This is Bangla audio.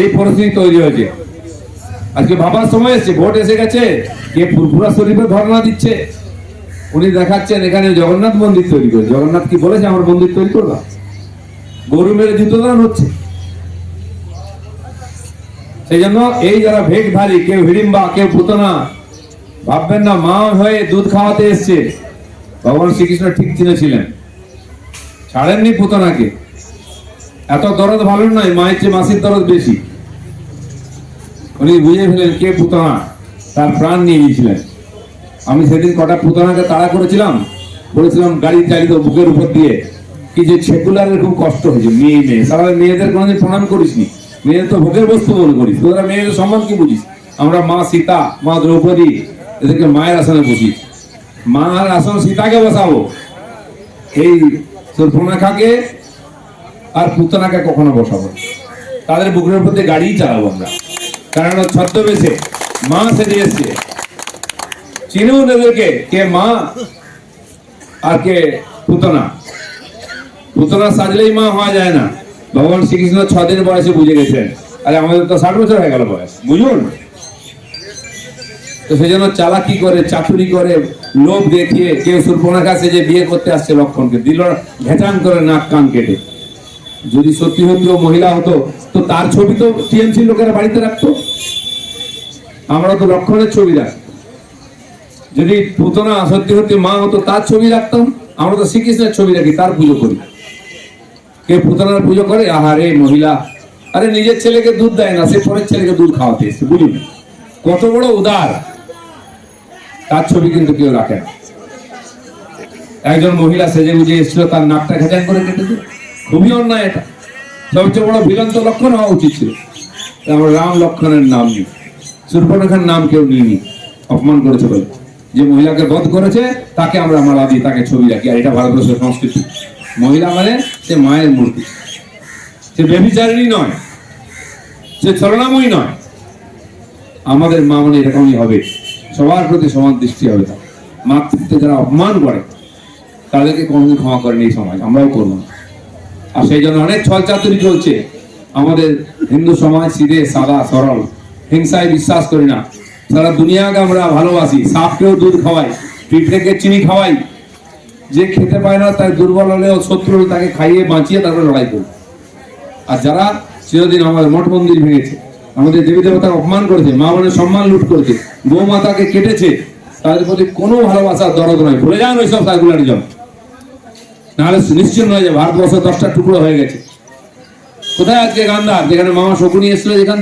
সেই পরিস্থিতি তৈরি হয়েছে। আজকে ভাবার সময় এসছে, ভোট এসে গেছে, কে ফুরফুরা শরীফে ধর্ণা দিচ্ছে। উনি দেখাচ্ছেন এখানে জগন্নাথ মন্দির তৈরি করে। জগন্নাথ কি বলেছে, আমার মন্দির তৈরি করবা? গরু মেরে জুতো দান হচ্ছে। সেই জন্য এই যারা ভেগধারী কেউ হিড়িম্বা, কেউ পুতনা, ভাববেন না, মা হয়ে দুধ খাওয়াতে এসছে। ভগবান শ্রীকৃষ্ণ ঠিক চিনেছিলেন। ছাড়েননি পুতনাকে। এত দরদ ভালো নয়, মায়ের চেয়ে মাসির দরদ বেশি। উনি বুঝে ফেলেন কে পুতনা, তার প্রাণ নিয়ে গিয়েছিলেন। আমি সেদিন কটা পুতনাকে তাড়া করেছিলাম, বলেছিলাম, গাড়ি চালিত বুকের উপর দিয়ে। কি যে সেকুলারের খুব কষ্ট হয়েছে, মেয়ে মেয়ে। সারা মেয়েদের কোনোদিন প্রণাম করিসনি। মেয়েদের তো ভোগের বস্তু মনে করিস। তোরা মেয়েদের সম্মান কি বুঝিস? আমরা মা সীতা, মা দ্রৌপদী, এদেরকে মায়ের আসনে বসি। মার আসন সীতাকে বসাবো। এই সুর্পনাখাকে আর পুতনাকে কখনো বসাবো তাদের বুকের দিয়ে গাড়িই চালাবো আমরা। কারণ ছদ্মবেশে মা সেজে এসছে। চিনুন এদেরকে কে মা আর কে পুতনা। পুতনা সাজলেই মা হওয়া যায় না। ভগবান শ্রীকৃষ্ণ ছ দিন বয়সে বুঝে গেছেন। আরে আমাদের তো ষাট বছর হয়ে গেল বয়স। বুঝুন? তো সেই জন্য চালাকি করে, চাতুরি করে, লোভ দেখিয়ে কেউ সুর্পনার কাছে যে বিয়ে করতে আসছে লক্ষণকে। দিল ঘেটান করে নাক কান কেটে। যদি সত্যি সত্যি ও মহিলা হতো, তো তার ছবি তো টিএমসি লোকেরা বাড়িতে রাখতো? আমরা তো লক্ষণের ছবি রাখতাম যদি পুতনা সত্যি সত্যি মা হতো, তার ছবি রাখতাম? আমরা তো শ্রীকৃষ্ণের ছবি রাখি, তার পুজো করি। কে পুতনার পুজো করে? আহারে মহিলা। আরে নিজের ছেলেকে দুধ দেয় না, সে পরের ছেলেকে দুধ খাওয়াতে এসছে বুঝুন কত বড় উদার। তার ছবি কিন্তু কেউ রাখে না। একজন মহিলা সেজে গুজে এসেছিল, তার নাকটা ঘেঁচান করে কেটেছে খুবই অন্যায় এটা। সবচেয়ে বড় ভিলন্ত লক্ষণ হওয়া উচিত ছিল। আমরা রাম লক্ষণের নাম নিই সুর্পনেখার নাম কেউ নিইনি অপমান করেছে বলে। যে মহিলাকে বধ করেছে, তাকে আমরা মালা দিই তাকে ছবি রাখি। আর এটা ভারতবর্ষের সংস্কৃতি। মহিলা মানে সে মায়ের মূর্তি। সে বেবিচারিণী নয়। সে ছলনাময়ী নয়। আমাদের মা মানে এরকমই হবে। সবার প্রতি সমান দৃষ্টি হবে তার। মাতৃত্বে যারা অপমান করে, তাদেরকে কোনোদিন ক্ষমা করেনি এই সমাজ। আমরাও করব না। আর সেই জন্য অনেক ছল চাতুরি চলছে। আমাদের হিন্দু সমাজ সিধে সাদা সরল। হিংসায় বিশ্বাস করি না। সারা দুনিয়াকে আমরা ভালোবাসি, সাপকেও দুধ খাওয়াই, পিঁপড়েকে চিনি খাওয়াই। যে খেতে পায় না, তার দুর্বল হলেও শত্রু তাকে খাইয়ে বাঁচিয়ে তারপরে লড়াই করবে। আর যারা চিরদিন আমাদের মঠ মন্দির ভেঙেছে, আমাদের দেবী দেবতাকে অপমান করেছে, মা বোনের সম্মান লুট করেছে গৌ মাতাকে কেটেছে, তাদের প্রতি কোনো ভালোবাসার দরদ নয় ভুলে যান ওইসব সার্কুলারিজম। নাহলে নিশ্চিন্ন হয়ে যাবে। ভারতবর্ষ দশটা টুকরো হয়ে গেছে। কোথায় আজকে গান্ধার? যেখানে মামা শকুনি এসেছিল, যেখান